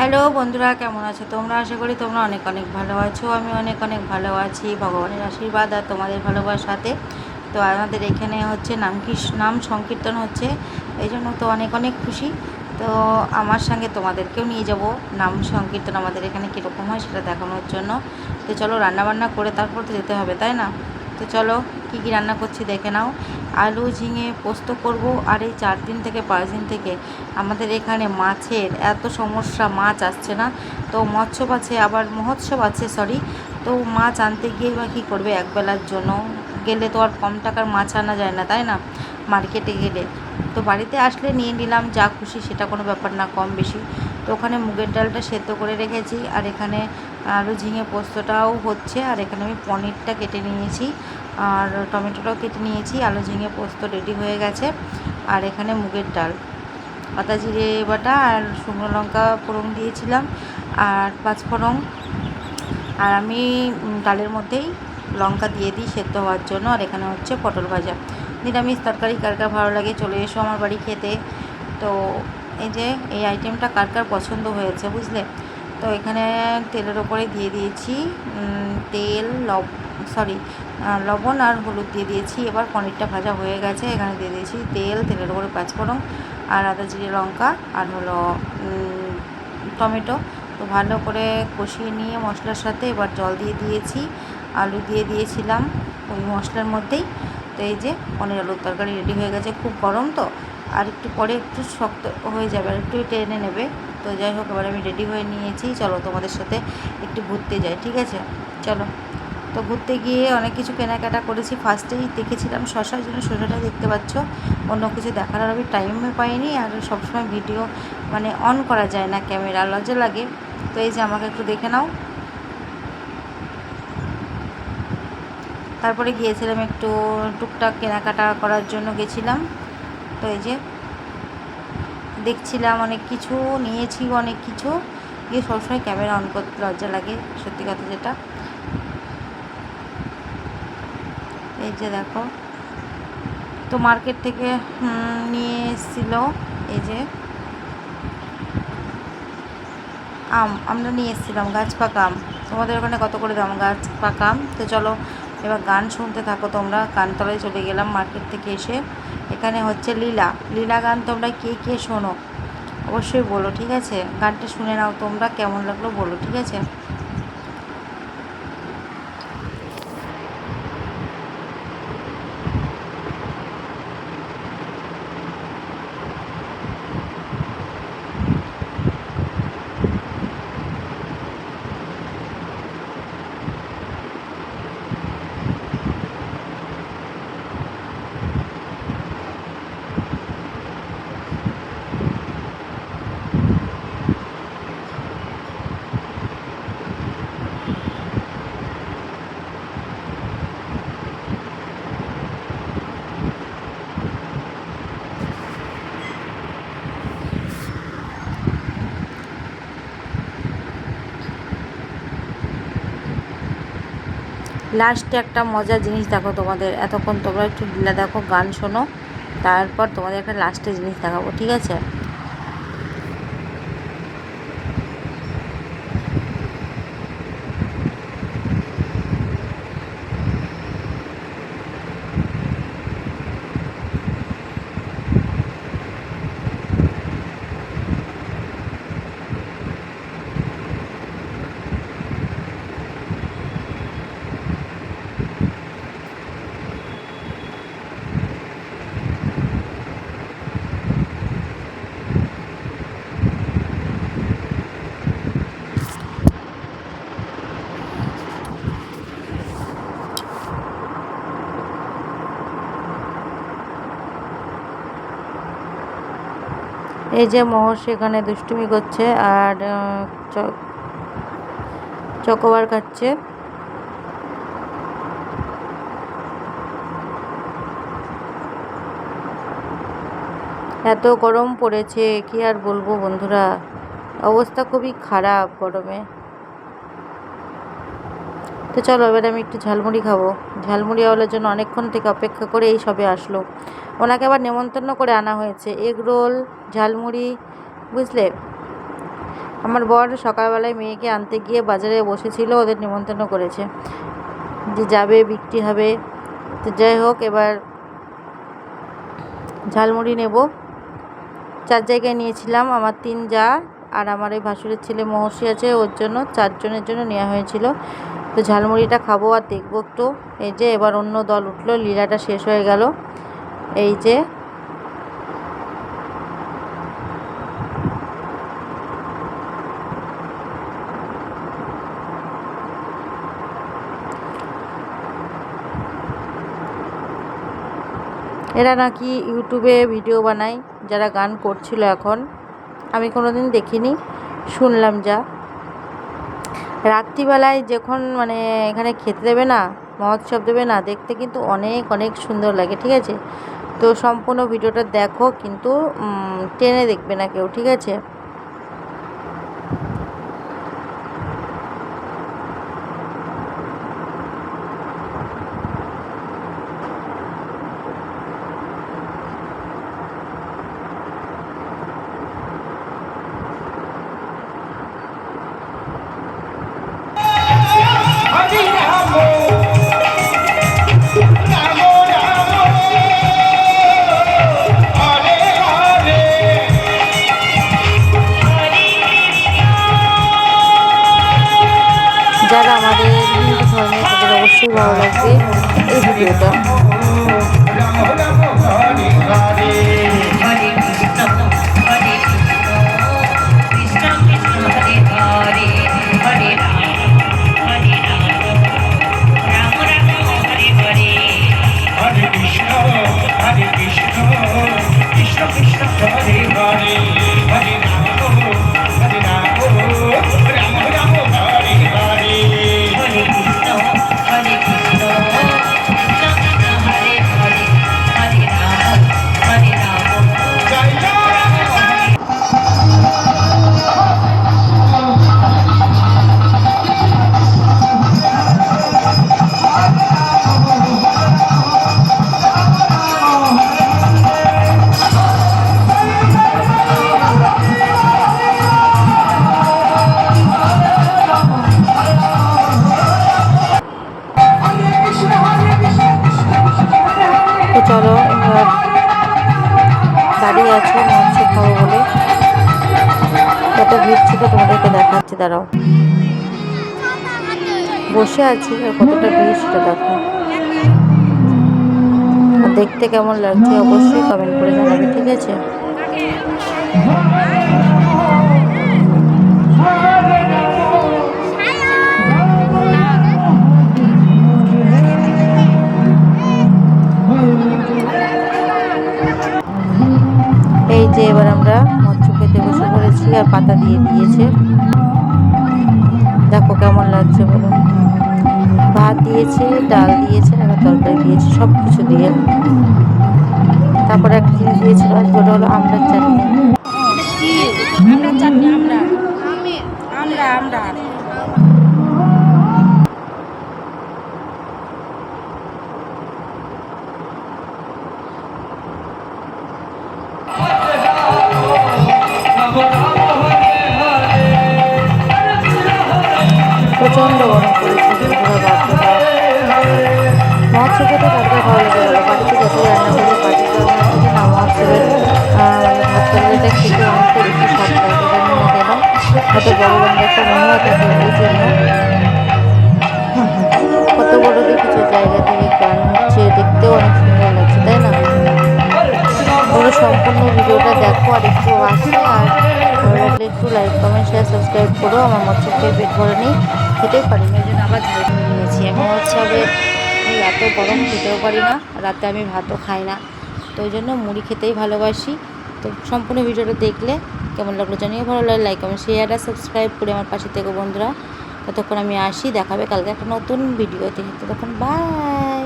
Hello বন্ধুরা, কেমন আছো? তোমরা আশা করি তোমরা অনেক অনেক ভালো আছো। আমি অনেক অনেক ভালো আছি। ভগবানের আশীর্বাদ আর তোমাদের ভালোবাসার সাথে। তো আমাদের এখানে হচ্ছে নাম কি নাম সংকীর্তন হচ্ছে। এই জন্য তো অনেক অনেক খুশি। তো আমার সঙ্গে তোমাদেরকেও নিয়ে যাব। নাম সংকীর্তন আমাদের এখানে কীরকম হয় সেটা দেখানোর জন্য। তো চলো রান্নাবান্না করে তারপর তো যেতে হবে, তাই না? তো চলো কী কী রান্না করছি দেখে নাও। আলু, ঝিঙে পোস্ত করব আর এই চার দিন থেকে, পাঁচ দিন থেকে আমাদের এখানে মাছের এত সমস্যা, মাছ আসছে না। তো মৎস্য আছে, আবার মহোৎসব আছে সরি তো মাছ আনতে গিয়ে বা কী করবে একবেলার জন্য? গেলে তো আর কম টাকার মাছ আনা যায় না, তাই না? মার্কেটে গেলে। তো বাড়িতে আসলে নিয়ে নিলাম, যা খুশি সেটা কোনো ব্যাপার না, কম বেশি। তো ওখানে মুগের ডালটা সেদ্ধ করে রেখেছি। আর এখানে আলু ঝিঙে পোস্তটাও হচ্ছে। আর এখানে আমি পনিরটা কেটে নিয়েছি। আর টমেটোটাও কেটে নিয়েছি। আলু ঝিঙে পোস্ত রেডি হয়ে গেছে। আর এখানে মুগের ডাল। পাতা জিরে, বাটা আর শুকনো লঙ্কা ফোড়ন দিয়েছিলাম। আর পাঁচফোড়ন আর আমি ডালের মধ্যেই লঙ্কা দিয়ে দিই সেদ্ধ হওয়ার জন্য। আর এখানে হচ্ছে পটল ভাজা। নিরামিষ তরকারি কার কার ভালো লাগে চলে এসো আমার বাড়ি খেতে। তো এই যে, এই আইটেমটা কার কার পছন্দ হয়েছে, বুঝলে? তো এখানে তেলের ওপরে দিয়ে দিয়েছি তেল, লব সরি লবণ আর হলুদ দিয়ে দিয়েছি। এবার পনিরটা ভাজা হয়ে গেছে, এখানে দিয়ে দিয়েছি তেল, তেলের ওপরে পাঁচফোড়ন আর আদা জিরে লঙ্কা আর হলো টমেটো। তো ভালো করে কষিয়ে নিয়ে মশলার সাথে এবার জল দিয়ে দিয়েছি, আলু দিয়ে দিয়েছিলাম ওই মশলার মধ্যেই। তো এই যে, পনির আলুর তরকারি রেডি হয়ে গেছে। খুব গরম তো আর একটু পরে একটু শক্ত হয়ে যাবে, আর একটু টেনে নেবে। তো যাই হোক, এবার আমি রেডি হয়ে নিয়েছি। চলো তোমাদের সাথে একটু ঘুরতে যাই, ঠিক আছে? চলো। তো ঘুরতে গিয়ে অনেক কিছু কেনাকাটা করেছি। ফার্স্টেই দেখেছিলাম শশার জন্য শশাটা দেখতে পাচ্ছ। অন্য কিছু দেখার আমি টাইমে পাইনি, আর সবসময় ভিডিও মানে অন করা যায় না ক্যামেরা লজ্জা লাগে। তো এই যে আমাকে একটু দেখে নাও। তারপরে গিয়েছিলাম একটু টুকটাক কেনাকাটা করার জন্য গেছিলাম। তো এই যে দেখছিলাম অনেক কিছু, নিয়েছি অনেক কিছু। গিয়ে সবসময় ক্যামেরা অন করতে লজ্জা লাগে, সত্যি কথা যেটা। এই যে দেখো, তো মার্কেট থেকে নিয়ে এসেছিল, এই যে। আম, আমরা নিয়ে এসেছিলাম গাছ পাকা আম তোমাদের ওখানে কত করে দাম? গাছ পাকা আম তো চলো, এবার গান শুনতে থাকো তোমরা। গানতলায় চলে গেলাম মার্কেট থেকে এসে। এখানে হচ্ছে লীলা। লীলা গান তোমরা কে কে শোনো? অবশ্যই বলো, ঠিক আছে? গানটা শুনে নাও, তোমরা কেমন লাগল বলো, ঠিক আছে? লাস্টে একটা মজার জিনিস দেখো তোমাদের। এতক্ষণ তোমরা একটু লীলা দেখো, গান শোনো, তারপর তোমাদের একটা লাস্টে জিনিস দেখাবো, ঠিক আছে? এই যে মহর্ষি এখানে দুষ্টুমি করছে আর চকোবার খাচ্ছে। এত গরম পড়েছে, কি আর বলব বন্ধুরা? অবস্থা খুবই খারাপ গরমে। তো চলো, এবার আমি একটু ঝালমুড়ি খাব। ঝালমুড়ি আওয়ালার জন্য অনেকক্ষণ থেকে অপেক্ষা করে এই সবে আসলো। ওনাকে আবার নেমন্তন্ন করে আনা হয়েছে। এগ রোল, ঝালমুড়ি, বুঝলে? আমার বর সকালবেলায় মেয়েকে আনতে গিয়ে বাজারে বসেছিল, ওদের নিমন্ত্রণ করেছে। যে যাবে, বিক্রি হবে। তো যাই হোক, এবার ঝালমুড়ি নেব। চার জায়গায় নিয়েছিলাম, আমার তিন যা, আর আমার এই ভাসুরের ছেলে মহর্ষি আছে, ওর জন্য চারজনের জন্য নেওয়া হয়েছিল। তো ঝালমুড়িটা খাব আর দেখব একটু। এই যে এবার অন্য দল উঠল, লীলাটা শেষ হয়ে গেল। এই যে এরা নাকি ইউটিউবে ভিডিও বানায়, যারা গান করছিল এখন। আমি কোনোদিন দেখিনি, শুনলাম যা। রাত্রিবেলায় যখন মানে এখানে খেতে দেবে না, মহোৎসব দেবে না, দেখতে কিন্তু অনেক অনেক সুন্দর লাগে, ঠিক আছে? তো সম্পূর্ণ ভিডিওটা দেখো, কিন্তু টেনে দেখবে না কেউ, ঠিক আছে? অবশ্যই ভালো দেখাচ্ছি দাঁড়াও। বসে আছি, আর কতটা ভিড় সেটা দেখো। দেখতে কেমন লাগছে অবশ্যই কমেন্ট করে জানাবে, ঠিক আছে? এই যে এবার আমরা খেতে আর পাতা দিয়ে দিয়েছে। দেখো কেমন লাগছে বলো। ভাত দিয়েছে, ডাল দিয়েছে আর তরকারি দিয়েছে সব কিছু দিয়ে। তারপরে একটা জিনিস দিয়েছিল আজকে ওটা হলো আমড়ার চাটনি। আমরা আমরা আমরা একটু আর ভালো একটু লাইক কমেন্ট শেয়ার সাবস্ক্রাইব করো। আমার মৎস্যকে পেট ভরে নেই। খেতেও পারি না জন্য আবার ঝাল নিয়েছি। আমি মৎস্যবে এই এত গরম, খেতেও পারি না। রাতে আমি ভাতও খাই না। তো ওই জন্য মুড়ি খেতেই ভালোবাসি। তো সম্পূর্ণ ভিডিওটা দেখলে কেমন লাগল জানিও। ভালো লাগে লাইক কমেন্ট শেয়ার আর সাবস্ক্রাইব করে আমার পাশে থেকে বন্ধুরা। ততক্ষণ আমি আসি। দেখাবে কালকে একটা নতুন ভিডিওতে ততক্ষণ বাই